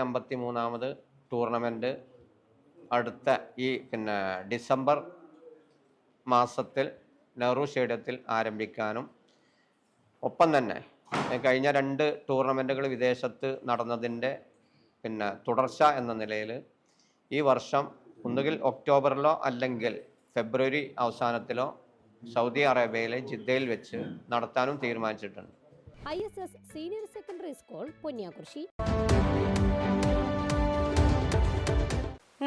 അമ്പത്തി മൂന്നാമത് ടൂർണമെന്റ് അടുത്ത ഈ പിന്നെ ഡിസംബർ മാസത്തിൽ നെഹ്റു സ്റ്റേഡിയത്തിൽ ആരംഭിക്കാനും. ഒപ്പം തന്നെ കഴിഞ്ഞ രണ്ട് ടൂർണമെന്റുകൾ വിദേശത്ത് നടന്നതിന്റെ പിന്നെ തുടർച്ച എന്ന നിലയിൽ ഈ വർഷം ഒന്നുകിൽ ഒക്ടോബറിലോ അല്ലെങ്കിൽ ഫെബ്രുവരി അവസാനത്തിലോ സൗദി അറേബ്യയിലെ ജിദ്ദയിൽ വെച്ച് നടത്താനും തീരുമാനിച്ചിട്ടുണ്ട്. I senior secondary school Ponniyakurshi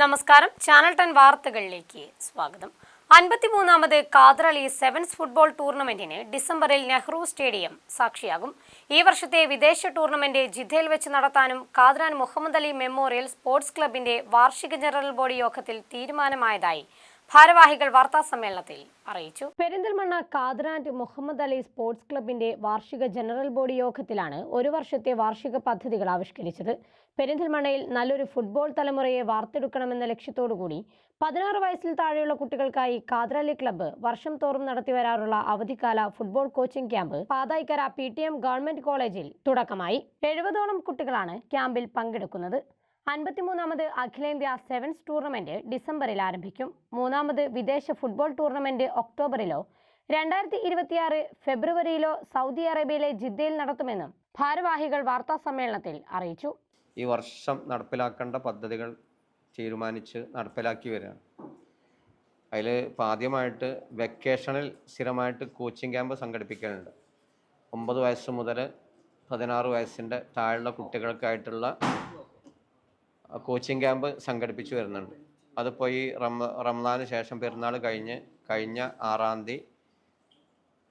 നമസ്കാരം. ചാനൽ ടെൻ വാർത്തകളിലേക്ക് സ്വാഗതം. അൻപത്തിമൂന്നാമത് കാതറളി സെവൻസ് ഫുട്ബോൾ ടൂർണമെന്റിന് ഡിസംബറിൽ നെഹ്റു സ്റ്റേഡിയം സാക്ഷിയാകും. ഈ വർഷത്തെ വിദേശ ടൂർണമെന്റ് ജിദ്ദയിൽ വെച്ച് നടത്താനും കാദ്രാൻ മുഹമ്മദ് അലി മെമ്മോറിയൽ സ്പോർട്സ് ക്ലബിന്റെ വാർഷിക ജനറൽ ബോഡി യോഗത്തിൽ തീരുമാനമായതായി ഭാരവാഹികൾ വാർത്താ സമ്മേളനത്തിൽ അറിയിച്ചു. പെരിന്തൽമണ്ണ കാദ്രാൻഡ് മുഹമ്മദ് അലി സ്പോർട്സ് ക്ലബിന്റെ വാർഷിക ജനറൽ ബോഡി യോഗത്തിലാണ് ഒരു വർഷത്തെ വാർഷിക പദ്ധതികൾ ആവിഷ്കരിച്ചത്. പെരിന്തൽമണ്ണയിൽ നല്ലൊരു ഫുട്ബോൾ തലമുറയെ വാർത്തെടുക്കണമെന്ന ലക്ഷ്യത്തോടുകൂടി പതിനാറ് വയസ്സിൽ താഴെയുള്ള കുട്ടികൾക്കായി കാദ്രാലി ക്ലബ്ബ് വർഷം തോറും നടത്തിവരാറുള്ള അവധിക്കാല football coaching camp Pathayikkara P T M government കോളേജിൽ തുടക്കമായി. എഴുപതോളം കുട്ടികളാണ് ക്യാമ്പിൽ പങ്കെടുക്കുന്നത്. അൻപത്തിമൂന്നാമത് അഖിലേന്ത്യാ സെവൻസ് ടൂർണമെന്റ് ഡിസംബറിൽ ആരംഭിക്കും. മൂന്നാമത് വിദേശ ഫുട്ബോൾ ടൂർണമെന്റ് ഒക്ടോബറിലോ രണ്ടായിരത്തി ഇരുപത്തിയാറ് ഫെബ്രുവരിയിലോ സൗദി അറേബ്യയിലെ ജിദ്ദയിൽ നടത്തുമെന്നും ഭാരവാഹികൾ വാർത്താ സമ്മേളനത്തിൽ അറിയിച്ചു. ഈ വർഷം നടപ്പിലാക്കേണ്ട പദ്ധതികൾ തീരുമാനിച്ച് നടപ്പിലാക്കി വരികയാണ്. അതിൽ ഇപ്പോൾ ആദ്യമായിട്ട് വെക്കേഷനിൽ സ്ഥിരമായിട്ട് കോച്ചിങ് ക്യാമ്പ് സംഘടിപ്പിക്കാനുണ്ട് ഒമ്പത് വയസ്സ് മുതൽ പതിനാറ് വയസ്സിന്റെ താഴെയുള്ള കുട്ടികൾക്കായിട്ടുള്ള കോച്ചിങ് ക്യാമ്പ് സംഘടിപ്പിച്ചു വരുന്നുണ്ട്. അതിപ്പോൾ ഈ റമ റംസാന് ശേഷം പെരുന്നാൾ കഴിഞ്ഞ് കഴിഞ്ഞ ആറാം തീയതി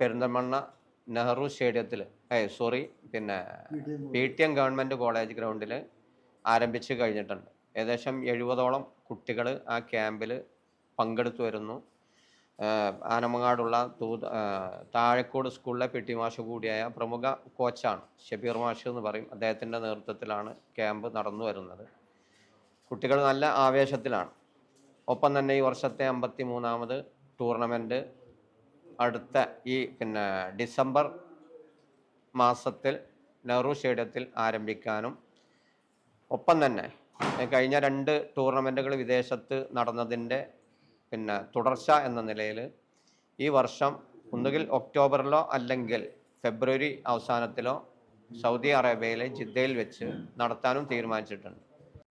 പെരിന്തൽമണ്ണ നെഹ്റു സ്റ്റേഡിയത്തിൽ ഏ സോറി പിന്നെ P T M government college ഗ്രൗണ്ടിൽ ആരംഭിച്ച് കഴിഞ്ഞിട്ടുണ്ട്. ഏകദേശം എഴുപതോളം കുട്ടികൾ ആ ക്യാമ്പിൽ പങ്കെടുത്തു വരുന്നു. ആനമങ്ങാടുള്ള തൂത് താഴെക്കോട് സ്കൂളിലെ പി ടി മാഷ് കൂടിയായ പ്രമുഖ കോച്ചാണ് ഷബീർ മാഷ് എന്ന് പറയും. അദ്ദേഹത്തിന്റെ നേതൃത്വത്തിലാണ് ക്യാമ്പ് നടന്നു വരുന്നത്. കുട്ടികൾ നല്ല ആവേശത്തിലാണ്. ഒപ്പം തന്നെ ഈ വർഷത്തെ അമ്പത്തി മൂന്നാമത് ടൂർണമെന്റ് അടുത്ത ഈ പിന്നെ ഡിസംബർ മാസത്തിൽ നെഹ്റു സ്റ്റേഡിയത്തിൽ ആരംഭിക്കാനും ഒപ്പം തന്നെ കഴിഞ്ഞ രണ്ട് ടൂർണമെന്റുകൾ വിദേശത്ത് നടന്നതിന്റെ പിന്നെ തുടർച്ച എന്ന നിലയിൽ ഈ വർഷം ഒന്നുകിൽ ഒക്ടോബറിലോ അല്ലെങ്കിൽ ഫെബ്രുവരി അവസാനത്തിലോ സൗദി അറേബ്യയിലെ ജിദ്ദയിൽ വെച്ച് നടത്താനും തീരുമാനിച്ചിട്ടുണ്ട്.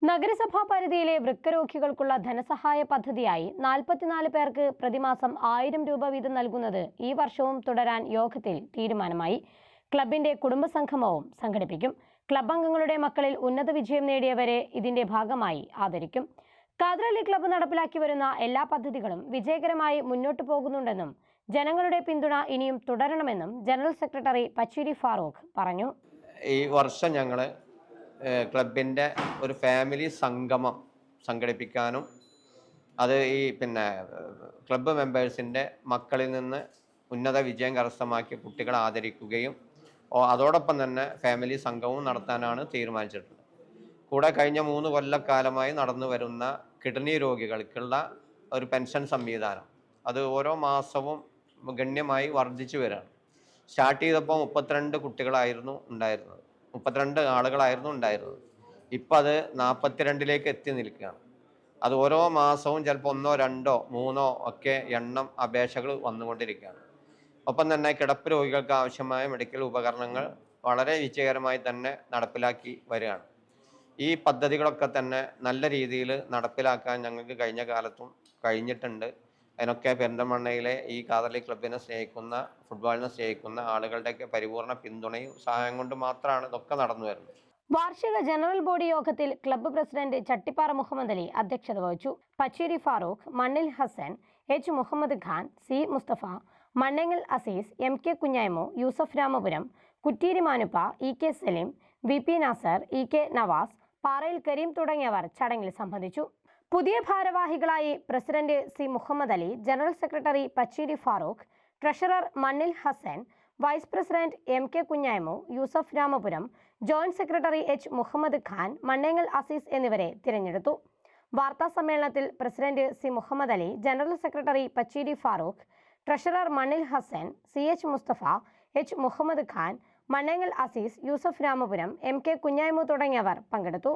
നഗരസഭാ പരിധിയിലെ വൃക്കരോഗികൾക്കുള്ള ധനസഹായ പദ്ധതിയായി നാൽപ്പത്തിനാല് പേർക്ക് പ്രതിമാസം ആയിരം രൂപ വീതം നൽകുന്നത് ഈ വർഷവും തുടരാൻ യോഗത്തിൽ തീരുമാനമായി. ക്ലബിന്റെ കുടുംബസംഗമവും സംഘടിപ്പിക്കും. ക്ലബ് അംഗങ്ങളുടെ മക്കളിൽ ഉന്നത വിജയം നേടിയവരെ ഇതിന്റെ ഭാഗമായി ആദരിക്കും. കാദ്രലി ക്ലബ്ബ് നടപ്പിലാക്കി വരുന്ന എല്ലാ പദ്ധതികളും വിജയകരമായി മുന്നോട്ടു പോകുന്നുണ്ടെന്നും ജനങ്ങളുടെ പിന്തുണ ഇനിയും തുടരണമെന്നും ജനറൽ സെക്രട്ടറി പച്ചൂരി ഫാറൂഖ് പറഞ്ഞു. ഈ വർഷം ഞങ്ങൾ ക്ലബിന്റെ ഒരു ഫാമിലി സംഗമം സംഘടിപ്പിക്കാനും അത് ഈ പിന്നെ ക്ലബ്ബ് മെമ്പേഴ്സിന്റെ മക്കളിൽ നിന്ന് ഉന്നത വിജയം കരസ്ഥമാക്കിയ കുട്ടികളെ ആദരിക്കുകയും അതോടൊപ്പം തന്നെ ഫാമിലി സംഘവും നടത്താനാണ് തീരുമാനിച്ചിട്ടുള്ളത്. കൂടെ കഴിഞ്ഞ മൂന്ന് കൊല്ലക്കാലമായി നടന്നു വരുന്ന കിഡ്നി രോഗികൾക്കുള്ള ഒരു പെൻഷൻ സംവിധാനം. അത് ഓരോ മാസവും ഗണ്യമായി വർദ്ധിച്ചു വരികയാണ്. സ്റ്റാർട്ട് ചെയ്തപ്പോൾ മുപ്പത്തിരണ്ട് കുട്ടികളായിരുന്നു ഉണ്ടായിരുന്നത്. മുപ്പത്തിരണ്ട് ആളുകളായിരുന്നു ഉണ്ടായിരുന്നത്. ഇപ്പം അത് നാൽപ്പത്തിരണ്ടിലേക്ക് എത്തി നിൽക്കുകയാണ്. അത് ഓരോ മാസവും ചിലപ്പോൾ ഒന്നോ രണ്ടോ മൂന്നോ ഒക്കെ എണ്ണം അപേക്ഷകൾ വന്നുകൊണ്ടിരിക്കുകയാണ്. ഒപ്പം തന്നെ കിടപ്പ് രോഗികൾക്ക് ആവശ്യമായ മെഡിക്കൽ ഉപകരണങ്ങൾ വളരെ വിജയകരമായി തന്നെ നടപ്പിലാക്കി വരികയാണ്. ഈ പദ്ധതികളൊക്കെ തന്നെ നല്ല രീതിയിൽ നടപ്പിലാക്കാൻ ഞങ്ങൾക്ക് കഴിഞ്ഞ കാലത്തും കഴിഞ്ഞിട്ടുണ്ട്. അതിനൊക്കെ പെരിന്തൽമണ്ണയിലെ ഈ കാതലി ക്ലബിനെ സ്നേഹിക്കുന്ന ഫുട്ബോളിനെ സ്നേഹിക്കുന്ന ആളുകളുടെയൊക്കെ പരിപൂർണ പിന്തുണയും സഹായം കൊണ്ട് മാത്രമാണ് ഇതൊക്കെ നടന്നു വരുന്നത്. വാർഷിക ജനറൽ ബോഡി യോഗത്തിൽ ക്ലബ്ബ് പ്രസിഡന്റ് ചട്ടിപ്പാറ മുഹമ്മദ് അലി അധ്യക്ഷത വഹിച്ചു. Pacheri Farooq Mannil Hassan H Muhammad Khan C Mustafa Mannengal Aziz M K Kunhaimo Yusuf Ramapuram Kutteeri Manuppa E K Salim V P Nasar E K Navas Parayil Kareem തുടങ്ങിയവർ ചടങ്ങിൽ സംബന്ധിച്ചു. പുതിയ ഭാരവാഹികളായി president C Muhammad Ali general secretary Pacheri Farooq treasurer Mannil Hassan vice president M K Kunhaimu Yusuf Ramapuram joint secretary H Muhammad Khan Mannengal Aziz എന്നിവരെ തിരഞ്ഞെടുത്തു. വാർത്താ സമ്മേളനത്തിൽ president C Muhammad Ali general secretary Pacheri Farooq treasurer Mannil Hassan C H Mustafa H Muhammad Khan Mannengal Aziz Yusuf Ramapuram M K Kunhaimu തുടങ്ങിയവർ പങ്കെടുത്തു.